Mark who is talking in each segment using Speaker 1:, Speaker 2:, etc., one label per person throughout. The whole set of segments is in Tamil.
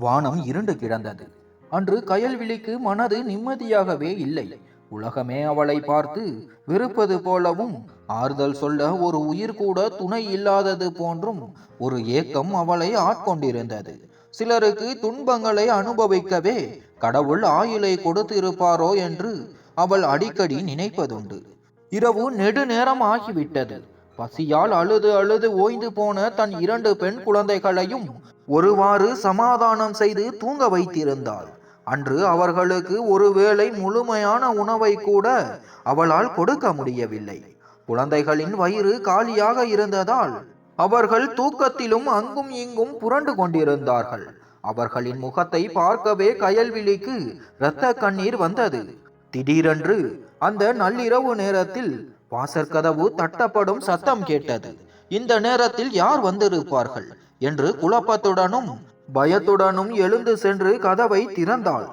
Speaker 1: வானம் இருண்டு கிடந்தது. அன்று கயல்விழிக்கு மனது நிம்மதியாகவே இல்லை. உலகமே அவளை பார்த்து வெறுப்பது போலவும் ஆறுதல் சொல்ல ஒரு உயிர் கூட துணை இல்லாதது போன்றும் ஒரு ஏக்கம் அவளை ஆட்கொண்டிருந்தது. சிலருக்கு துன்பங்களை அனுபவிக்கவே கடவுள் ஆயுளை கொடுத்திருப்பாரோ என்று அவள் அடிக்கடி நினைப்பதுண்டு. இரவு நெடுநேரம் ஆகிவிட்டது. பசியால் அழுது அழுது ஓய்ந்து போன தன் இரண்டு பெண் குழந்தைகளையும் ஒருவாறு சமாதானம் செய்து தூங்க வைத்திருந்தாள். அன்று அவர்களுக்கு ஒருவேளை முழுமையான உணவை கூட அவளால் கொடுக்க முடியவில்லை. குழந்தைகளின் வயிறு காலியாக இருந்ததால் அவர்கள் தூக்கத்திலும் அங்கும் இங்கும் புரண்டு கொண்டிருந்தார்கள். அவர்களின் முகத்தை பார்க்கவே கயல்விழிக்கு இரத்த கண்ணீர் வந்தது. திடீரென்று அந்த நள்ளிரவு நேரத்தில் வாசற்கதவு தட்டப்படும் சத்தம் கேட்டது. இந்த நேரத்தில் யார் வந்திருப்பார்கள்? என்று குழப்பத்துடனும் பயத்துடனும் எழுந்து சென்று கதவை திறந்தாள்.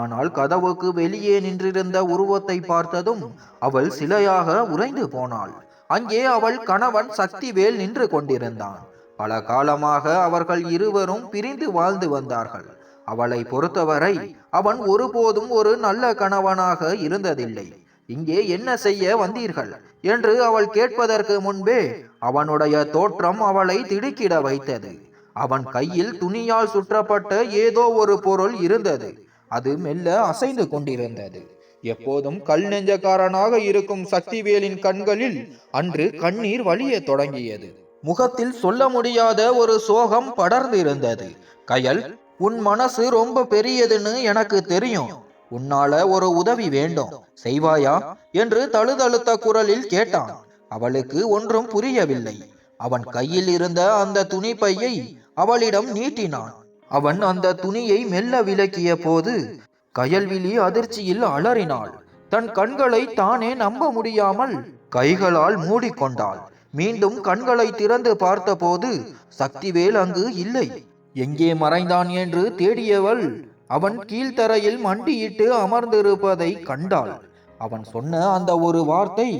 Speaker 1: ஆனால் கதவுக்கு வெளியே நின்றிருந்த உருவத்தை பார்த்ததும் அவள் சிலையாக உறைந்து போனாள். அங்கே அவள் கணவன் சக்திவேல் நின்று கொண்டிருந்தான். பல காலமாக அவர்கள் இருவரும் பிரிந்து வாழ்ந்து வந்தார்கள். அவளை பொறுத்தவரை அவன் ஒருபோதும் ஒரு நல்ல கணவனாக இருந்ததில்லை. இங்கே என்ன செய்ய வந்தீர்கள்? என்று அவள் கேட்பதற்கு முன்பே அவனுடைய தோற்றம் அவளை திடுக்கிட வைத்தது. அவன் கையில் துணியால் சுற்றப்பட்ட ஏதோ ஒரு பொருள் இருந்தது. அது மெல்ல அசைந்து கொண்டிருந்தது. எப்போதும் கல் நெஞ்சக்காரனாக இருக்கும் சக்திவேலின் கண்களில் அன்று கண்ணீர் வழிய தொடங்கியது. முகத்தில் சொல்ல முடியாத ஒரு சோகம் படர்ந்திருந்தது. கயல் உன் மனசு ரொம்ப பெரியதுன்னு எனக்கு தெரியும். உன்னால ஒரு உதவி வேண்டும். செய்வாயா? என்று தழுதழுத்த குரலில் கேட்டான். அவளுக்கு ஒன்றும் புரியவில்லை. அவன் கையில் இருந்த அந்த துணிப்பையை அவளிடம் நீட்டினான். அவன் அந்த துணியை மெல்ல விலக்கிய போது கயல்விழி அதிர்ச்சியில் அலறினாள். தன் கண்களை தானே நம்ப முடியாமல் கைகளால் மூடிக்கொண்டாள். மீண்டும் கண்களை திறந்து பார்த்தபோது சக்திவேல் அங்கு இல்லை. எங்கே மறைந்தான்? என்று தேடியவள் அவன் கீழ்த்தரையில் மண்டியிட்டு அமர்ந்திருப்பதை கண்டாள். அவன் சொன்ன அந்த ஒரு வார்த்தை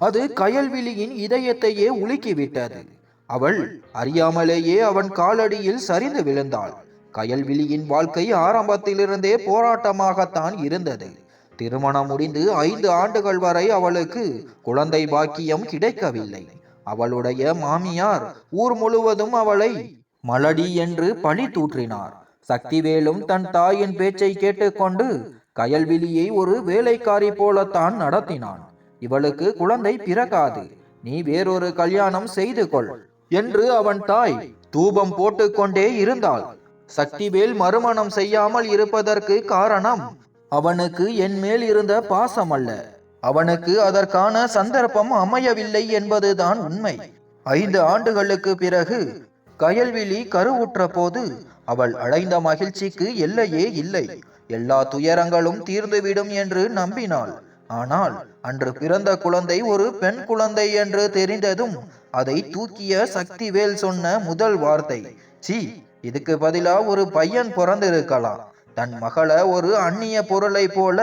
Speaker 1: அது கயல்விழியின் இதயத்தையே உலுக்கிவிட்டது. அவள் அறியாமலேயே அவன் காலடியில் சரிந்து விழுந்தாள். கயல்விழியின் வாழ்க்கை ஆரம்பத்திலிருந்தே போராட்டமாகத்தான் இருந்தது. திருமணம் முடிந்து ஐந்து ஆண்டுகள் வரை அவளுக்கு குழந்தை பாக்கியம் கிடைக்கவில்லை. அவளுடைய மாமியார் ஊர் முழுவதும் அவளை மலடி என்று பழி தூற்றினார். சக்திவேலும் தன் தாயின் பேச்சை கேட்டுக்கொண்டு கயல்விழியை ஒரு வேலைக்காரி போலத்தான் நடத்தினான். இவளுக்கு குழந்தை பிறக்காது. நீ வேறொரு கல்யாணம் செய்து கொள் என்று அவன் தாய் தூபம் போட்டுக்கொண்டே இருந்தாள். சக்திவேல் மறுமணம் செய்யாமல் இருப்பதற்கு காரணம் அவனுக்கு என் மேல் இருந்த பாசம் அல்ல அவனுக்கு அதற்கான சந்தர்ப்பம் அமையவில்லை என்பதுதான் உண்மை. ஐந்து ஆண்டுகளுக்கு பிறகு கயல்விழி கருவுற்ற போது அவள் அடைந்த மகிழ்ச்சிக்கு எல்லையே இல்லை. எல்லா துயரங்களும் தீர்ந்துவிடும் என்று நம்பினாள். ஆனால் அன்று பிறந்த குழந்தை ஒரு பெண் குழந்தை என்று தெரிந்ததும் அதை தூக்கிய சக்திவேல் சொன்ன முதல் வார்த்தை சி இதுக்கு பதிலா ஒரு பையன் பிறந்திருக்கலாம். தன் மகளை ஒரு அந்நிய பொருளை போல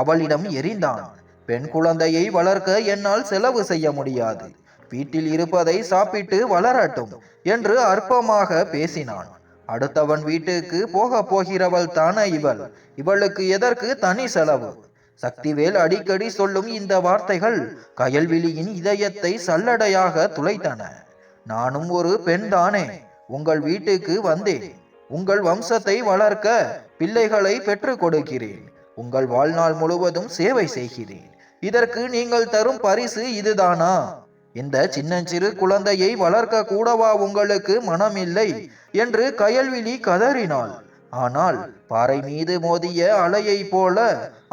Speaker 1: அவளிடம் எரிந்தான். பெண் குழந்தையை வளர்க்க என்னால் செலவு செய்ய முடியாது. வீட்டில் இருப்பதை சாப்பிட்டு வளரட்டும் என்று அற்பமாக பேசினான். அடுத்தவன் வீட்டுக்கு போக போகிறவள் தானே இவள். இவளுக்கு எதற்கு தனி செலவு? சக்திவேல் அடிக்கடி சொல்லும் இந்த வார்த்தைகள் கயல்விழியின் இதயத்தை சல்லடையாக துளைத்தன. நானும் ஒரு பெண் தானே. உங்கள் வீட்டுக்கு வந்தேன். உங்கள் வம்சத்தை வளர்க்க பிள்ளைகளை பெற்றுக் கொடுக்கிறேன். உங்கள் வாழ்நாள் முழுவதும் சேவை செய்கிறேன். இதற்கு நீங்கள் தரும் பரிசு இதுதானா? இந்த சின்னஞ்சிறு குழந்தையை வளர்க்க கூடவா உங்களுக்கு மனமில்லை என்று கயல்விழி கதறினாள். ஆனால் பாறை மீது மோதிய அலையை போல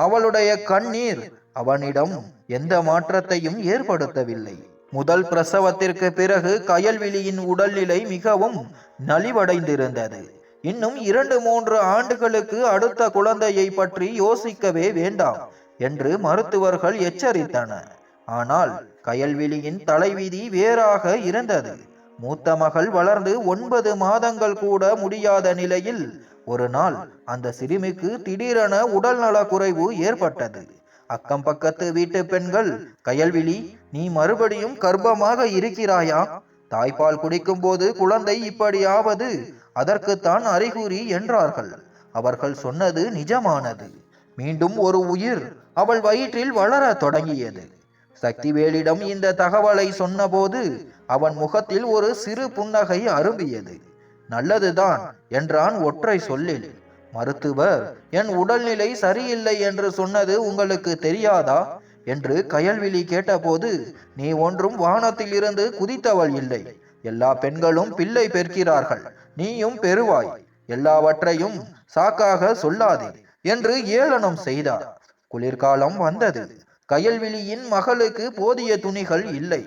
Speaker 1: அவளுடைய கண்ணீர் அவனிடம் எந்த மாற்றத்தையும் ஏற்படுத்தவில்லை. முதல் பிரசவத்திற்கு பிறகு கயல்விழியின் உடல்நிலை மிகவும் நலிவடைந்திருந்தது. இன்னும் இரண்டு மூன்று ஆண்டுகளுக்கு அடுத்த குழந்தையை பற்றி யோசிக்கவே வேண்டாம் என்று மருத்துவர்கள் எச்சரித்தனர். ஆனால் கயல்விழியின் தலைவிதி வேறாக இருந்தது. மூத்த மகள் வளர்ந்து ஒன்பது மாதங்கள் கூட முடியாத நிலையில் ஒரு நாள் அந்த சிறுமிக்கு திடீரென உடல்நல குறைவு ஏற்பட்டது. அக்கம் பக்கத்து வீட்டு பெண்கள் கயல்விழி நீ மறுபடியும் கர்ப்பமாக இருக்கிறாயா? தாய்ப்பால் குடிக்கும் போது குழந்தை இப்படியாவது? அதற்குத்தான் அறிகுறி என்றார்கள். அவர்கள் சொன்னது நிஜமானது. மீண்டும் ஒரு உயிர் அவள் வயிற்றில் வளர தொடங்கியது. சக்திவேலிடம் இந்த தகவலை சொன்னபோது அவன் முகத்தில் ஒரு சிறு புன்னகை அரும்பியது. நல்லதுதான் என்றான் ஒற்றை சொல்லில். மருத்துவர் என் உடல்நிலை சரியில்லை என்று சொன்னது உங்களுக்கு தெரியாதா? என்று கயல்விழி கேட்டபோது நீ ஒன்றும் வானத்தில் இருந்து குதித்தவள் இல்லை. எல்லா பெண்களும் பிள்ளை பெற்கிறார்கள். நீயும் பெறுவாய். எல்லாவற்றையும் சாக்காக சொல்லாதே என்று ஏளனம் செய்தார். குளிர்காலம் வந்தது. கயல்விழியின் மகளுக்கு போதிய துணிகள் இல்லை.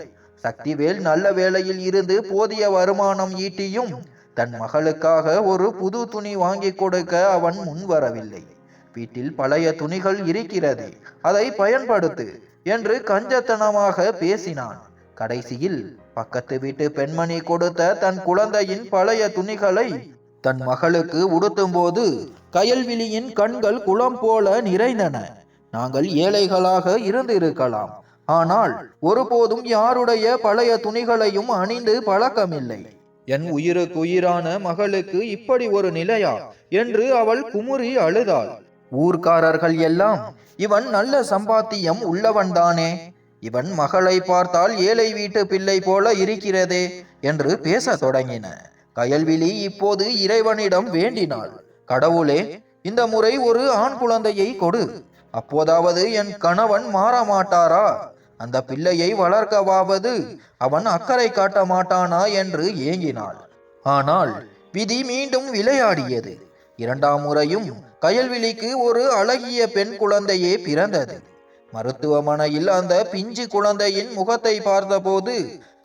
Speaker 1: சக்திவேல் நல்ல வேளையில் இருந்து போதிய வருமானம் ஈட்டியும் தன் மகளுக்காக ஒரு புது துணி வாங்கி கொடுக்க அவன் முன்வரவில்லை வீட்டில் பழைய துணிகள் இருக்கிறது அதை பயன்படுத்து என்று கஞ்சத்தனமாக பேசினான். கடைசியில் பக்கத்து வீட்டு பெண்மணி கொடுத்த தன் குழந்தையின் பழைய துணிகளை தன் மகளுக்கு உடுத்தும் போது கயல்விழியின் கண்கள் குளம் போல நிறைந்தன. நாங்கள் ஏழைகளாக இருந்திருக்கலாம். ஆனால் ஒருபோதும் யாருடைய பழைய துணிகளையும் அணிந்து பழக்கமில்லை. என் உயிருக்கு உயிரான மகளுக்கு இப்படி ஒரு நிலையா? என்று அவள் குமுறி அழுதாள். ஊர்க்காரர்கள் எல்லாம் இவன் நல்ல சம்பாத்தியம் உள்ளவன்தானே இவன் மகளை பார்த்தால் ஏழை வீட்டு பிள்ளை போல இருக்கிறதே? என்று பேச தொடங்கின. கயல்விழி இப்போது இறைவனிடம் வேண்டினாள். கடவுளே இந்த முறை ஒரு ஆண் குழந்தையை கொடு. அப்போதாவது என் கணவன் மாற மாட்டாரா அந்த பிள்ளையை வளர்க்கவாவது அவன் அக்கறை காட்ட மாட்டானா என்று ஏங்கினாள். ஆனால் விதி மீண்டும் விளையாடியது. இரண்டாம் முறையும் கயல்விழிக்கு ஒரு அழகிய பெண் குழந்தையே பிறந்தது. மருத்துவமனையில் அந்த பிஞ்சு குழந்தையின் முகத்தை பார்த்தபோது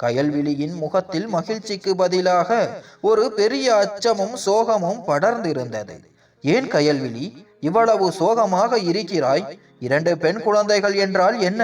Speaker 1: கயல்விழியின் முகத்தில் மகிழ்ச்சிக்கு பதிலாக ஒரு பெரிய அச்சமும் சோகமும் படர்ந்திருந்தது. ஏன் கயல்விழி? இவ்வளவு சோகமாக இருக்கிறாய். இரண்டு பெண் குழந்தைகள் என்றால் என்ன?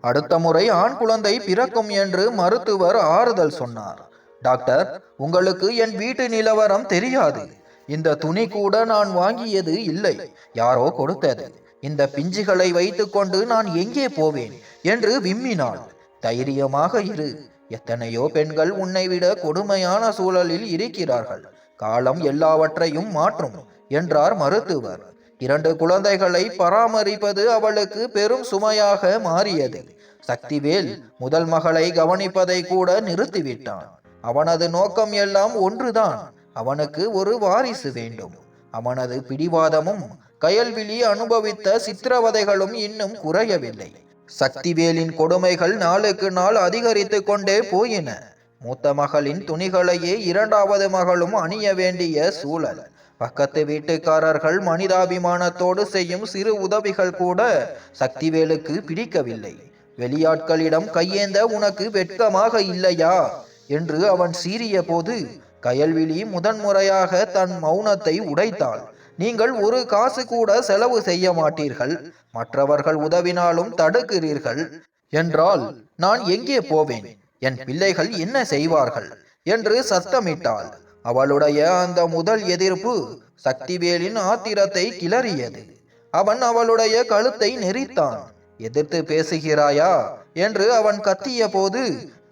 Speaker 1: அடுத்த முறை ஆண் குழந்தை பிறக்கும் என்று மருத்துவர் ஆறுதல் சொன்னார். டாக்டர் உங்களுக்கு என் வீட்டு நிலவரம் தெரியாது. இந்த துணி கூட நான் வாங்கியது இல்லை. யாரோ கொடுத்தது. இந்த பிஞ்சுகளை வைத்துக்கொண்டு நான் எங்கே போவேன் என்று விம்மினாள். தைரியமாக இரு. எத்தனையோ பெண்கள் உன்னை விட கொடுமையான சூழலில் இருக்கிறார்கள். காலம் எல்லாவற்றையும் மாற்றும் என்றார் மருத்துவர். இரண்டு குழந்தைகளை பராமரிப்பது அவளுக்கு பெரும் சுமையாக மாறியது. சக்திவேல் முதல் மகளை கவனிப்பதை கூட நிறுத்திவிட்டான். அவனது நோக்கம் எல்லாம் ஒன்றுதான். அவனுக்கு ஒரு வாரிசு வேண்டும். அவனது பிடிவாதமும் கயல்விழி அனுபவித்த சித்திரவதைகளும் இன்னும் குறையவில்லை. சக்திவேலின் கொடுமைகள் நாளுக்கு நாள் அதிகரித்து கொண்டே போயின. மூத்த மகளின் துணிகளையே இரண்டாவது மகளும் அணிய வேண்டிய சூழல். பக்கத்து வீட்டுக்காரர்கள் மனிதாபிமானத்தோடு செய்யும் சிறு உதவிகள் கூட சக்திவேலுக்கு பிடிக்கவில்லை. வெளியாட்களிடம் கையேந்த உனக்கு வெட்கமாக இல்லையா? என்று அவன் சீறிய போது கயல்விழி முதன்முறையாக தன் மௌனத்தை உடைத்தாள். நீங்கள் ஒரு காசு கூட செலவு செய்ய மாட்டீர்கள். மற்றவர்கள் உதவினாலும் தடுக்கிறீர்கள். என்றால் நான் எங்கே போவேன்? என் பிள்ளைகள் என்ன செய்வார்கள்? என்று சத்தமிட்டாள். அவளுடைய அந்த முதல் எதிர்ப்பு சக்திவேலின் ஆத்திரத்தை கிளறியது. அவன் அவளுடைய கழுத்தை நெரித்தான். எதிர்த்து பேசுகிறாயா? என்று அவன் கத்திய போது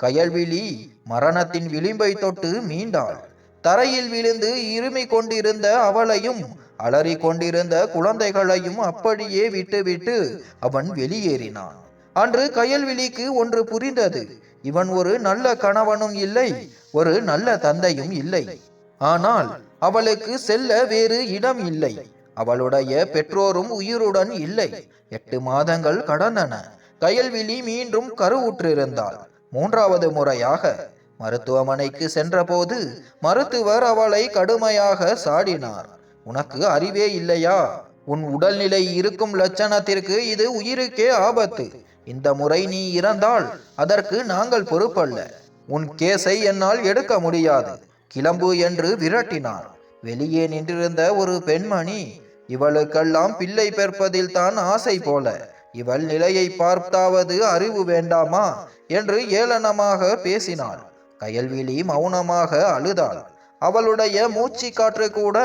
Speaker 1: கயல்விழி மரணத்தின் விளிம்பை தொட்டு மீண்டாள். தரையில் விழுந்து இருமி கொண்டிருந்த அவளையும் அலறி கொண்டிருந்த குழந்தைகளையும் அப்படியே விட்டுவிட்டு அவன் வெளியேறினான். அன்று கயல்விழிக்கு ஒன்று புரிந்தது. இவன் ஒரு நல்ல கணவனும் இல்லை ஒரு நல்ல தந்தையும் இல்லை. ஆனால் அவளுக்கு செல்ல வேறு இடம் இல்லை. அவளுடைய பெற்றோரும் உயிருடன் இல்லை. எட்டு மாதங்கள் கடந்தன. கயல்விழி மீண்டும் கருவுற்றிருந்தாள். மூன்றாவது முறையாக மருத்துவமனைக்கு சென்றபோது மருத்துவர் அவளை கடுமையாக சாடினார். உனக்கு அறிவே இல்லையா? உன் உடல்நிலை இருக்கும் லட்சணத்திற்கு இது உயிருக்கே ஆபத்து. இந்த முறை நீ இறந்தால் அதற்கு நாங்கள் பொறுப்பல்ல. உன் கேஸை என்னால் எடுக்க முடியாது. கிளம்பு என்று விரட்டினார் வெளியே நின்றிருந்த ஒரு பெண்மணி இவளுக்கெல்லாம் பிள்ளை பெற்பதில் தான் ஆசை போல. இவள் நிலையை பார்த்தாவது அறிவு வேண்டாமா? என்று ஏளனமாக பேசினாள். கயல்விழி மௌனமாக அழுதாள். அவளுடைய மூச்சு காற்று கூட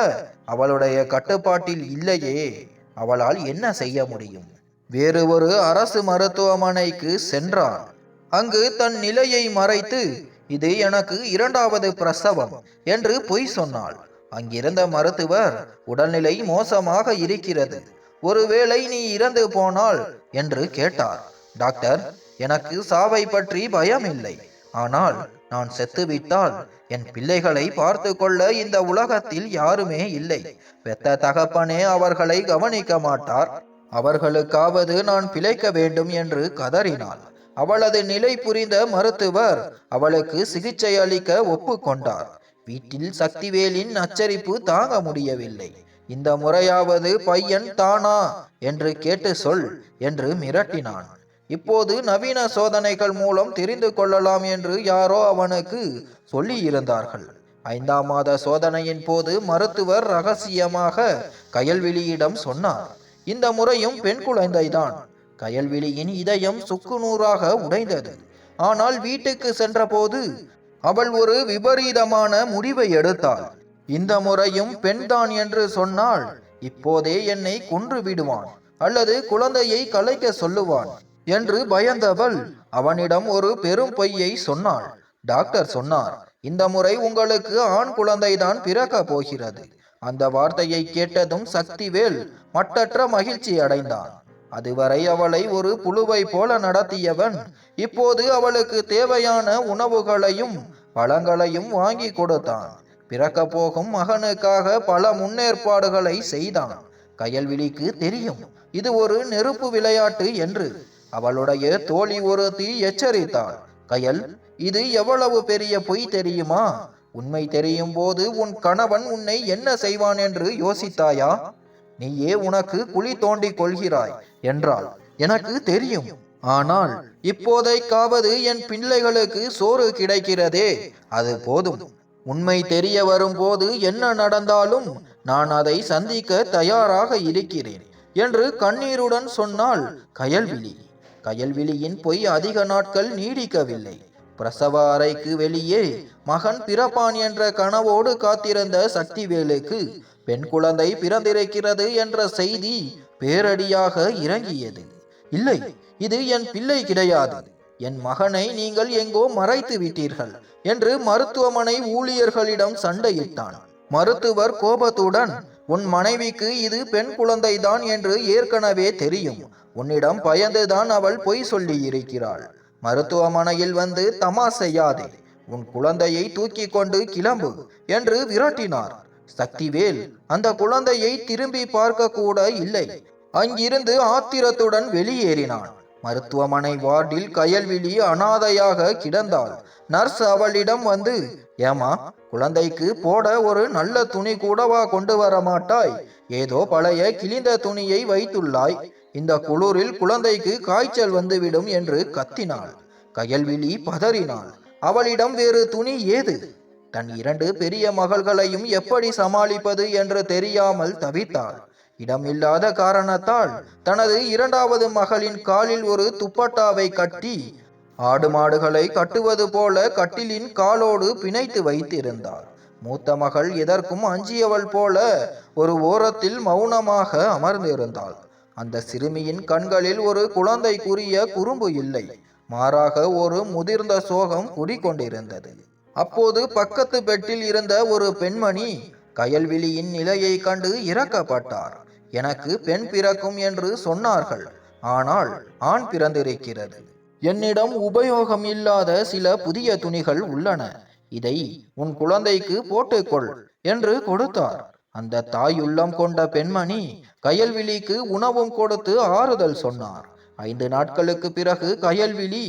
Speaker 1: அவளுடைய கட்டுப்பாட்டில் இல்லையே. அவளால் என்ன செய்ய முடியும்? வேறு ஒரு அரசு மருத்துவமனைக்கு சென்றான். அங்கு தன் நிலையை மறைத்து இது எனக்கு இரண்டாவது பிரசவம் என்று பொய் சொன்னாள். அங்கிருந்த மருத்துவர் உடல்நிலை மோசமாக இருக்கிறது. ஒருவேளை நீ இறந்து போனால் என்று கேட்டார். டாக்டர் எனக்கு சாவை பற்றி பயம் இல்லை ஆனால் நான் செத்துவிட்டால் என் பிள்ளைகளை பார்த்து கொள்ள இந்த உலகத்தில் யாருமே இல்லை. பெத்த தகப்பனே அவர்களை கவனிக்க மாட்டார். அவர்களுக்காவது நான் பிழைக்க வேண்டும் என்று கதறினாள். அவளது நிலை புரிந்த மருத்துவர் அவளுக்கு சிகிச்சை அளிக்க ஒப்புக்கொண்டார். வீட்டில் சக்திவேலின் அச்சரிப்பு தாங்க முடியவில்லை. இந்த முறையாவது பையன் தானா என்று கேட்டு சொல் என்று மிரட்டினான். இப்போது நவீன சோதனைகள் மூலம் தெரிந்து கொள்ளலாம் என்று யாரோ அவனுக்கு சொல்லியிருந்தார்கள். ஐந்தாம் மாத சோதனையின் போது மருத்துவர் ரகசியமாக கயல்விழியிடம் சொன்னார். இந்த முறையும் பெண் குழந்தைதான். கயல்விழியின் இதயம் சுக்குநூறாக உடைந்தது. ஆனால் வீட்டுக்கு சென்றபோது அவள் ஒரு விபரீதமான முடிவை எடுத்தாள். இந்த முறையும் பெண்தான் என்று சொன்னால் இப்போதே என்னை கொன்று விடுவான் அல்லது குழந்தையை கலைக்க சொல்லுவான் என்று பயந்தவள் அவனிடம் ஒரு பெரும் பொய்யை சொன்னாள். டாக்டர் சொன்னார் இந்த முறை உங்களுக்கு ஆண் குழந்தைதான் பிறக்க போகிறது. அந்த வார்த்தையை கேட்டதும் சக்திவேல் மட்டற்ற மகிழ்ச்சி அடைந்தான். அதுவரை அவளை ஒரு புழுவை போல நடத்தியவன் இப்போது அவளுக்கு தேவையான உணவுகளையும் பழங்களையும் வாங்கி கொடுத்தான். பிறக்க போகும் மகனுக்காக பல முன்னேற்பாடுகளை செய்தான். கயல்விழிக்கு தெரியும் இது ஒரு நெருப்பு விளையாட்டு என்று. அவளுடைய தோழி ஒருத்தி எச்சரித்தாள் கயல் இது எவ்வளவு பெரிய பொய் தெரியுமா? உண்மை தெரியும் போது உன் கணவன் உன்னை என்ன செய்வான் என்று யோசித்தாயா? நீயே உனக்கு குழி தோண்டி கொள்கிறாய் என்றாள். எனக்கு தெரியும். ஆனால் இப்போதைக்காவது என் பிள்ளைகளுக்கு சோறு கிடைக்கிறதே. அது போதும். உண்மை தெரிய வரும்போது என்ன நடந்தாலும் நான் அதை சந்திக்க தயாராக இருக்கிறேன் என்று கண்ணீருடன் சொன்னாள் கயல்விழி. கயல்விழியின் பொய் அதிக நாட்கள் நீடிக்கவில்லை. பிரசவ அறைக்கு வெளியே மகன் பிறப்பான் என்ற கனவோடு காத்திருந்த சக்திவேலுக்கு பெண் குழந்தை பிறந்திருக்கிறது என்ற செய்தி பேரடியாக இறங்கியது. இல்லை இது என் பிள்ளை கிடையாது. என் மகனை நீங்கள் எங்கோ மறைத்து விட்டீர்கள் என்று மருத்துவமனை ஊழியர்களிடம் சண்டையிட்டான். மருத்துவர் கோபத்துடன் உன் மனைவிக்கு இது பெண் குழந்தைதான் என்று ஏற்கனவே தெரியும். உன்னிடம் பயந்துதான் அவள் பொய் சொல்லி இருக்கிறாள் மருத்துவமனையில் வந்து தமா செய்யாதே. உன் குழந்தையை தூக்கி கொண்டு கிளம்பு என்று விரட்டினார். சக்திவேல் அந்த குழந்தையை திரும்பி பார்க்க கூட இல்லை. அங்கிருந்து ஆத்திரத்துடன் வெளியேறினான். மருத்துவமனை வார்டில் கயல்விழி அனாதையாக கிடந்தாள். நர்ஸ் அவளிடம் வந்து ஏமா குழந்தைக்கு போட ஒரு நல்ல துணி கூடவா கொண்டு வர மாட்டாய்? ஏதோ பழைய கிழிந்த துணியை வைத்துள்ளாய். இந்த குளிரில் குழந்தைக்கு காய்ச்சல் வந்துவிடும் என்று கத்தினாள். கயல்விழி பதறினாள். அவளிடம் வேறு துணி ஏது? தன் இரண்டு பெரிய மகள்களையும் எப்படி சமாளிப்பது என்று தெரியாமல் தவித்தாள். இடமில்லாத காரணத்தால் தனது இரண்டாவது மகளின் காலில் ஒரு துப்பட்டாவை கட்டி ஆடு மாடுகளை கட்டுவது போல கட்டிலின் காலோடு பிணைத்து வைத்திருந்தாள். மூத்த மகள் எதற்கும் அஞ்சியவள் போல ஒரு ஓரத்தில் மௌனமாக அமர்ந்திருந்தாள். அந்த சிறுமியின் கண்களில் ஒரு குழந்தைக்குரிய குறும்பு இல்லை. மாறாக ஒரு முதிர்ந்த சோகம் குடிக்கொண்டிருந்தது. அப்போது பக்கத்து பெட்டில் இருந்த ஒரு பெண்மணி கயல்விழியின் நிலையை கண்டு இறக்கப்பட்டார் எனக்கு பெண் பிறக்கும் என்று சொன்னார்கள். ஆனால் ஆண் பிறந்திருக்கிறது. என்னிடம் உபயோகம் இல்லாத சில புதிய துணிகள் உள்ளன. இதை உன் குழந்தைக்கு போட்டுக்கொள் என்று கொடுத்தார். அந்த தாயுள்ளம் கொண்ட பெண்மணி கயல்விழிக்கு உணவும் கொடுத்து ஆறுதல் சொன்னார். ஐந்து நாட்களுக்கு பிறகு கயல்விழி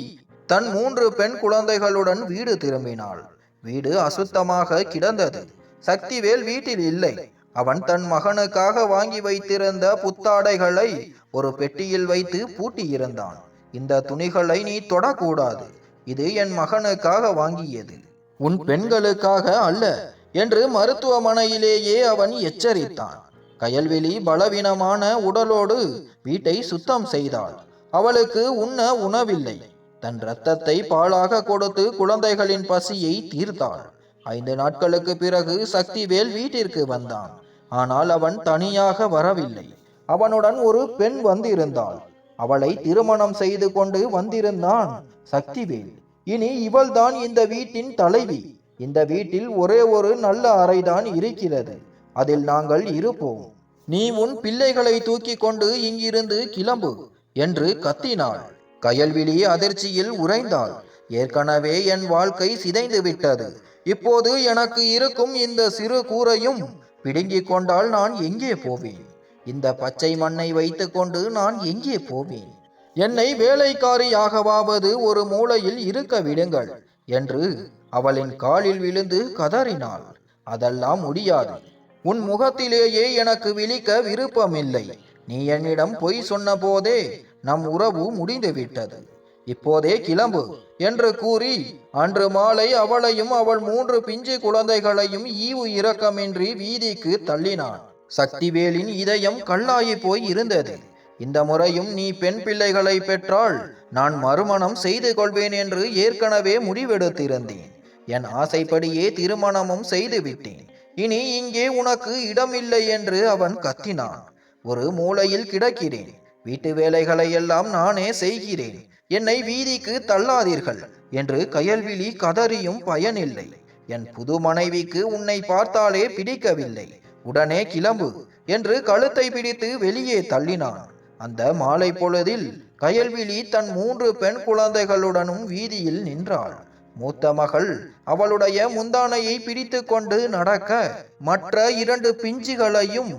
Speaker 1: தன் மூன்று பெண் குழந்தைகளுடன் வீடு திரும்பினாள். வீடு அசுத்தமாக கிடந்தது. சக்திவேல் வீட்டில் இல்லை. அவன் தன் மகனுக்காக வாங்கி வைத்திருந்த புத்தாடைகளை ஒரு பெட்டியில் வைத்து பூட்டியிருந்தான். இந்த துணிகளை நீ தொடக்கூடாது. இது என் மகனுக்காக வாங்கியது. உன் பெண்களுக்காக அல்ல. என்று மருத்துவமனையிலேயே அவன் எச்சரித்தான். கயல்வெளி பலவீனமான உடலோடு வீட்டை சுத்தம் செய்தாள். அவளுக்கு உண்ண உணவில்லை. தன் இரத்தத்தை பாலாக கொடுத்து குழந்தைகளின் பசியை தீர்த்தாள். ஐந்து நாட்களுக்கு பிறகு சக்திவேல் வீட்டிற்கு வந்தான். ஆனால் அவன் தனியாக வரவில்லை. அவனுடன் ஒரு பெண் வந்திருந்தாள். அவளை திருமணம் செய்து கொண்டு வந்திருந்தான் சக்திவேல். இனி இவள்தான் இந்த வீட்டின் தலைவி. இந்த வீட்டில் ஒரே ஒரு நல்ல அறைதான் இருக்கிறது. அதில் நாங்கள் இருப்போம். நீ உன் பிள்ளைகளை தூக்கி கொண்டு இங்கிருந்து கிளம்பு என்று கத்தினாள். கயல்விழி அதிர்ச்சியில் உறைந்தாள். ஏற்கனவே என் வாழ்க்கை சிதைந்து விட்டது. இப்போது எனக்கு இருக்கும் இந்த சிறு கூரையும் பிடுங்கிக் கொண்டால் நான் எங்கே போவேன்? இந்த பச்சை மண்ணை வைத்துக்கொண்டு நான் எங்கே போவேன்? என்னை வேலைக்காரியாகவாவது ஒரு மூலையில் இருக்க விடுங்கள். என்று அவளின் காலில் விழுந்து கதறினாள். அதெல்லாம் முடியாது. உன் முகத்திலேயே எனக்கு விழிக்க விருப்பமில்லை. நீ என்னிடம் பொய் சொன்ன போதே நம் உறவு முடிந்துவிட்டது இப்போதே கிளம்பு என்று கூறி அன்று மாலை அவளையும் அவள் மூன்று பிஞ்சு குழந்தைகளையும் ஈவு இரக்கமின்றி வீதிக்கு தள்ளினான். சக்திவேலின் இதயம் கல்லாயி போய் இருந்தது. இந்த முறையும் நீ பெண் பிள்ளைகளை பெற்றால் நான் மறுமணம் செய்து கொள்வேன் என்று ஏற்கனவே முடிவெடுத்திருந்தேன். என் ஆசைப்படியே திருமணமும் செய்து விட்டேன் இனி இங்கே உனக்கு இடமில்லை என்று அவன் கத்தினான். ஒரு மூலையில் கிடக்கிறேன். வீட்டு வேலைகளை எல்லாம் நானே செய்கிறேன். என்னை வீதிக்கு தள்ளாதீர்கள் என்று கயல்விழி கதறியும் பயனில்லை. என் புது மனைவிக்கு உன்னை பார்த்தாலே பிடிக்கவில்லை. உடனே கிளம்பு என்று கழுத்தை பிடித்து வெளியே தள்ளினான். அந்த மாலை பொழுதில் கயல்விழி தன் மூன்று பெண் குழந்தைகளுடனும் வீதியில் நின்றாள். மூத்த மகள் அவளுடைய முந்தானையை பிடித்து கொண்டு நடக்க மற்ற இரண்டு பிஞ்சுகளையும்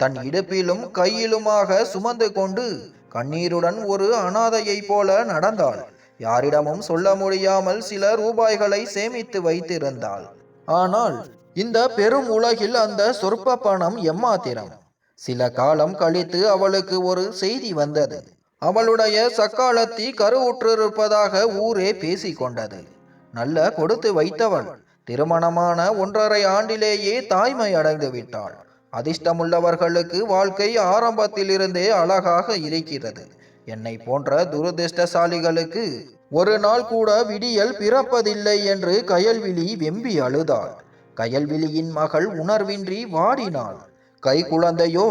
Speaker 1: தன் இடுப்பிலும் கையிலுமாக சுமந்து கொண்டு கண்ணீருடன் ஒரு அனாதையைப் போல நடந்தாள். யாரிடமும் சொல்ல முடியாமல் சில ரூபாய்களை சேமித்து வைத்திருந்தாள். ஆனால் இந்த பெரும் உலகில் அந்த சொற்ப பணம் எம்மாத்திரம்? சில காலம் கழித்து அவளுக்கு ஒரு செய்தி வந்தது. அவளுடைய சக்காலத்தி கருவுற்றிருப்பதாக ஊரே பேசிக்கொண்டது. நல்ல கொடுத்து வைத்தவள். திருமணமான ஒன்றரை ஆண்டிலேயே தாய்மை அடைந்து விட்டாள். அதிர்ஷ்டமுள்ளவர்களுக்கு வாழ்க்கை ஆரம்பத்திலிருந்தே அழகாக இருக்கிறது. என்னை போன்ற துரதிர்ஷ்டசாலிகளுக்கு ஒரு நாள் கூட விடியல் பிறப்பதில்லை என்று கயல்விழி வெம்பி அழுதாள். கயல்விழியின் மகள் உணர்வின்றி வாடினாள். கை குழந்தையோ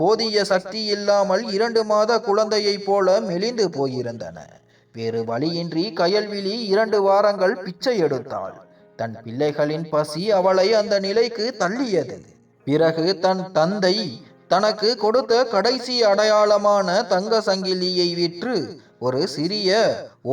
Speaker 1: போதிய சக்தி இல்லாமல் இரண்டு மாத குழந்தையைப் போல மெலிந்து போயிருந்தன. வேறு வழியின்றி கயல்விழி இரண்டு வாரங்கள் பிச்சை எடுத்தாள். தன் பிள்ளைகளின் பசி அவளை அந்த நிலைக்கு தள்ளியது. பிறகு தன் தந்தை தனக்கு கொடுத்த கடைசி அடையாளமான தங்க சங்கிலியை விற்று ஒரு சிறிய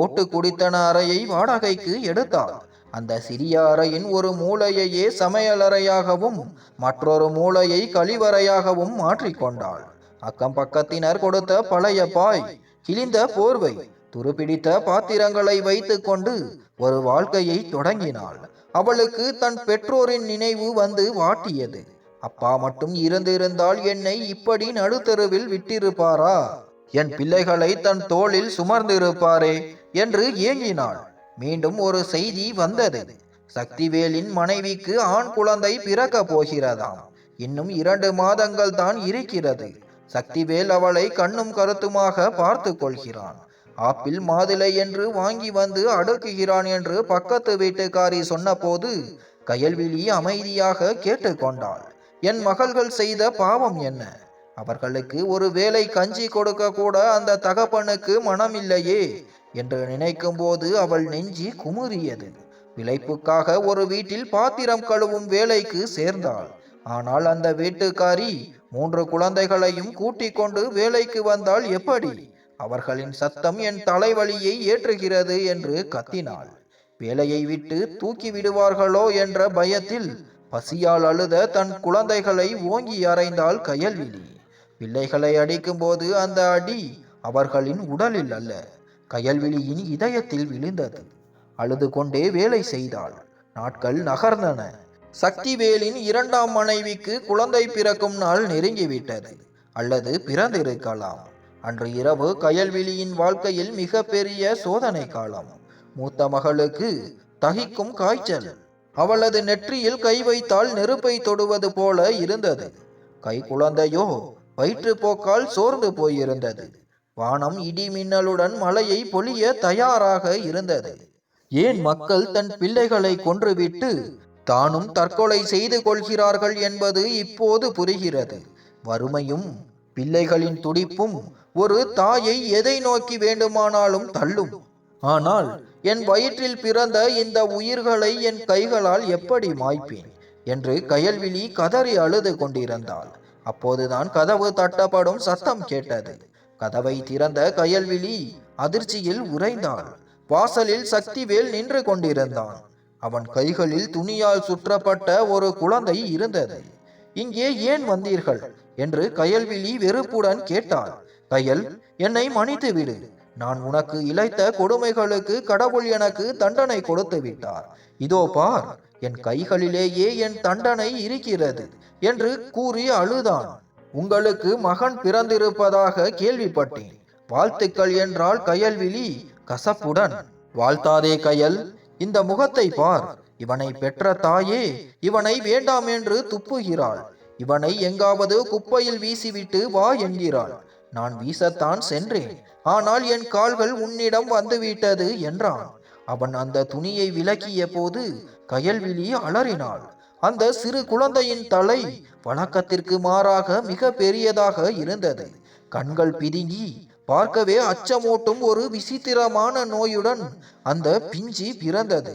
Speaker 1: ஓட்டு குடித்தன அறையை வாடகைக்கு எடுத்தாள் அந்த சிறிய அறையின் ஒரு மூளையையே சமையலறையாகவும் மற்றொரு மூலையை கழிவறையாகவும் மாற்றிக்கொண்டாள். அக்கம் பக்கத்தினர் கொடுத்த பழைய பாய் கிழிந்த போர்வை துருப்பிடித்த பாத்திரங்களை வைத்துக்கொண்டு ஒரு வாழ்க்கையை தொடங்கினாள். அவளுக்கு தன் பெற்றோரின் நினைவு வந்து வாட்டியது. அப்பா மட்டும் இருந்திருந்தால் என்னை இப்படி நடுத்தருவில் விட்டிருப்பாரா? என் பிள்ளைகளை தன் தோளில் சுமர்ந்திருப்பாரே என்று ஏங்கினாள். மீண்டும் ஒரு செய்தி வந்தது. சக்திவேலின் மனைவிக்கு ஆண் குழந்தை பிறக்க போகிறதாம். இன்னும் இரண்டு மாதங்கள் தான் இருக்கிறது. சக்திவேல் அவளை கண்ணும் கருத்துமாக பார்த்து கொள்கிறான். ஆப்பிள் மாதுளை என்று வாங்கி வந்து அடுக்குகிறான் என்று பக்கத்து வீட்டுக்காரி சொன்னபோது கயல்விழி அமைதியாக கேட்டுக்கொண்டாள் என் மகள்கள் செய்த பாவம் என்ன? அவர்களுக்கு ஒரு வேலை கஞ்சி கொடுக்க கூட அந்த தகப்பனுக்கு மனமில்லையே. என்று நினைக்கும் போது அவள் நெஞ்சி குமுறியது. பிழைப்புக்காக ஒரு வீட்டில் பாத்திரம் கழுவும் வேலைக்கு சேர்ந்தாள். ஆனால் அந்த வீட்டுக்காரி மூன்று குழந்தைகளையும் கூட்டிக் கொண்டு வேலைக்கு வந்தால் எப்படி? அவர்களின் சத்தம் என் தலைவலியை ஏற்றுகிறது என்று கத்தினாள். வேலையை விட்டு தூக்கி விடுவார்களோ என்ற பயத்தில் பசியால் அழுத தன் குழந்தைகளை ஓங்கி அறைந்தாள் கயல்விழி. பிள்ளைகளை அடிக்கும்போது அந்த அடி அவர்களின் உடலில் அல்ல. கயல்விழியின் இதயத்தில் விழுந்தது. அழுது கொண்டே வேலை செய்தாள். நாட்கள் நகர்ந்தன. சக்திவேலின் இரண்டாம் மனைவிக்கு குழந்தை பிறக்கும் நாள் நெருங்கிவிட்டது. அல்லது பிறந்திருக்கலாம். அன்று இரவு கயல்விழியின் வாழ்க்கையில் மிக பெரிய சோதனை காலம். மூத்த மகளுக்கு தகிக்கும் காய்ச்சல். அவளது நெற்றியில் கை வைத்தால் நெருப்பை தொடுவது போல இருந்தது. கை குழந்தையோ வயிற்றுப்போக்கால் சோர்ந்து போயிருந்தது. வானம் இடி மின்னலுடன் மலையை பொழிய தயாராக இருந்தது. ஏன் மக்கள் தன் பிள்ளைகளை கொன்றுவிட்டு தானும் தற்கொலை செய்து கொள்கிறார்கள் என்பது இப்போது புரிகிறது. வறுமையும் பிள்ளைகளின் துடிப்பும் ஒரு தாயை எதை நோக்கி வேண்டுமானாலும் தள்ளும். ஆனால் என் வயிற்றில் பிறந்த இந்த உயிர்களை என் கைகளால் எப்படி மாய்ப்பேன்? என்று கயல்விழி கதறி அழுது கொண்டிருந்தாள். அப்போதுதான் கதவு தட்டப்படும் சத்தம் கேட்டது. கதவை திறந்த கயல்விழி அதிர்ச்சியில் உறைந்தாள் வாசலில் சக்திவேல் நின்று கொண்டிருந்தான். அவன் கைகளில் துணியால் சுற்றப்பட்ட ஒரு குழந்தை இருந்தது. இங்கே ஏன் வந்தீர்கள்? என்று கயல்விழி வெறுப்புடன் கேட்டாள். கயல் என்னை மன்னித்து விடு. நான் உனக்கு இழைத்த கொடுமைகளுக்கு கடவுள் எனக்கு தண்டனை கொடுத்து விட்டார். இதோ பார் என் கைகளிலேயே என் தண்டனை இருக்கிறது என்று கூறி அழுதான். உங்களுக்கு மகன் பிறந்திருப்பதாக கேள்விப்பட்டேன். வாழ்த்துக்கள் என்றால் கயல்விழி கசப்புடன். வாழ்த்தாதே கயல் இந்த முகத்தை பார். இவனை பெற்ற தாயே இவனை வேண்டாம் என்று துப்புகிறாள். இவனை எங்காவது குப்பையில் வீசிவிட்டு வா என்கிறாள். நான் வீசத்தான் சென்றேன் ஆனால் என் கால்கள் உன்னிடம் வந்துவிட்டது என்றான். அவன் அந்த துணியை விலக்கிய போது கயல்விழி அலறினாள். அந்த சிறு குழந்தையின் தலை வழக்கத்திற்கு மாறாக மிக பெரியதாக இருந்தது. கண்கள் பிதுங்கி பார்க்கவே அச்சமூட்டும் ஒரு விசித்திரமான நோயுடன் அந்த பிஞ்சி பிறந்தது.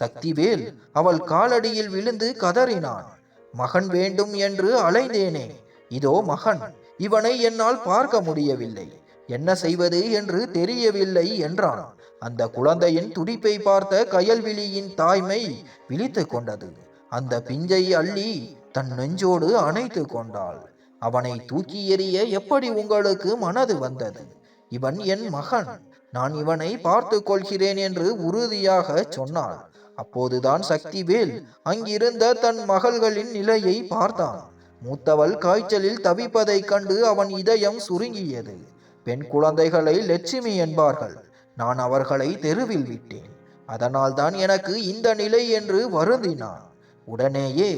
Speaker 1: சக்திவேல் அவள் காலடியில் விழுந்து கதறினான். மகன் வேண்டும் என்று அலைந்தேனே. இதோ மகன். இவனை என்னால் பார்க்க முடியவில்லை. என்ன செய்வது என்று தெரியவில்லை என்றான். அந்த குழந்தையின் துடிப்பை பார்த்த கயல்விழியின் தாய்மை விழித்து கொண்டது. அந்த பிஞ்சை அள்ளி தன் நெஞ்சோடு அணைத்து கொண்டாள். அவனை தூக்கி எறிய எப்படி உங்களுக்கு மனது வந்தது? இவன் என் மகன். நான் இவனை பார்த்து கொள்கிறேன் என்று உறுதியாக சொன்னாள். அப்போதுதான் சக்திவேல் அங்கிருந்த தன் மகள்களின் நிலையை பார்த்தான். மூத்தவள் காய்ச்சலில் தவிப்பதைக் கண்டு அவன் இதயம் சுருங்கியது. பெண் குழந்தைகளை லட்சுமி என்பார்கள். நான் அவர்களை தெருவில் விட்டேன். அதனால்தான் எனக்கு இந்த நிலை என்று வருந்தினான். உடனேயே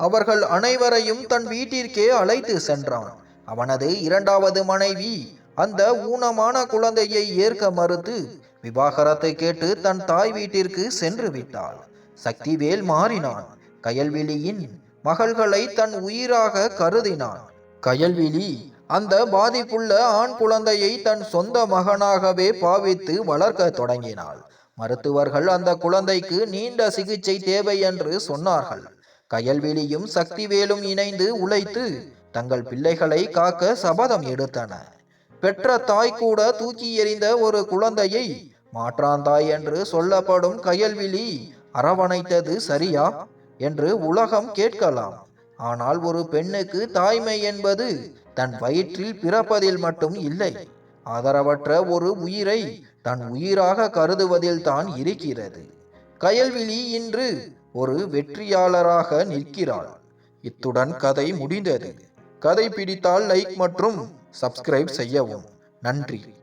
Speaker 1: அவர்கள் அனைவரையும் தன் வீட்டிற்கே அழைத்து சென்றான். அவனது இரண்டாவது மனைவி அந்த ஊனமான குழந்தையை ஏற்க மறுத்து விவாகரத்தை கேட்டு தன் தாய் வீட்டிற்கு சென்று விட்டாள். சக்திவேல் மாறினான். கயல்விழியின் மகள்களை தன் உயிராக கருதினான். கயல்விழி அந்த பாதிப்புள்ள ஆண் குழந்தையை தன் சொந்த மகனாகவே பாவித்து வளர்க்க தொடங்கினாள். மருத்துவர்கள் அந்த குழந்தைக்கு நீண்ட சிகிச்சை தேவை என்று சொன்னார்கள். கயல்வெளியும் சக்திவேலும் இணைந்து உழைத்து தங்கள் பிள்ளைகளை காக்க சபதம் எடுத்தன. பெற்ற தாய் கூட தூக்கி எறிந்த ஒரு குழந்தையை மாற்றாந்தாய் என்று சொல்லப்படும் கயல்விழி அரவணைத்தது சரியா? என்று உலகம் கேட்கலாம். ஆனால் ஒரு பெண்ணுக்கு தாய்மை என்பது தன் வயிற்றில் பிறப்பதில் மட்டும் இல்லை. ஆதரவற்ற ஒரு உயிரை தன் உயிராக கருதுவதில் தான் இருக்கிறது. கயல்விழி இன்று ஒரு வெற்றியாளராக நிற்கிறாள். இத்துடன் கதை முடிந்தது. கதை பிடித்தால் லைக் மற்றும் சப்ஸ்கிரைப் செய்யவும். நன்றி.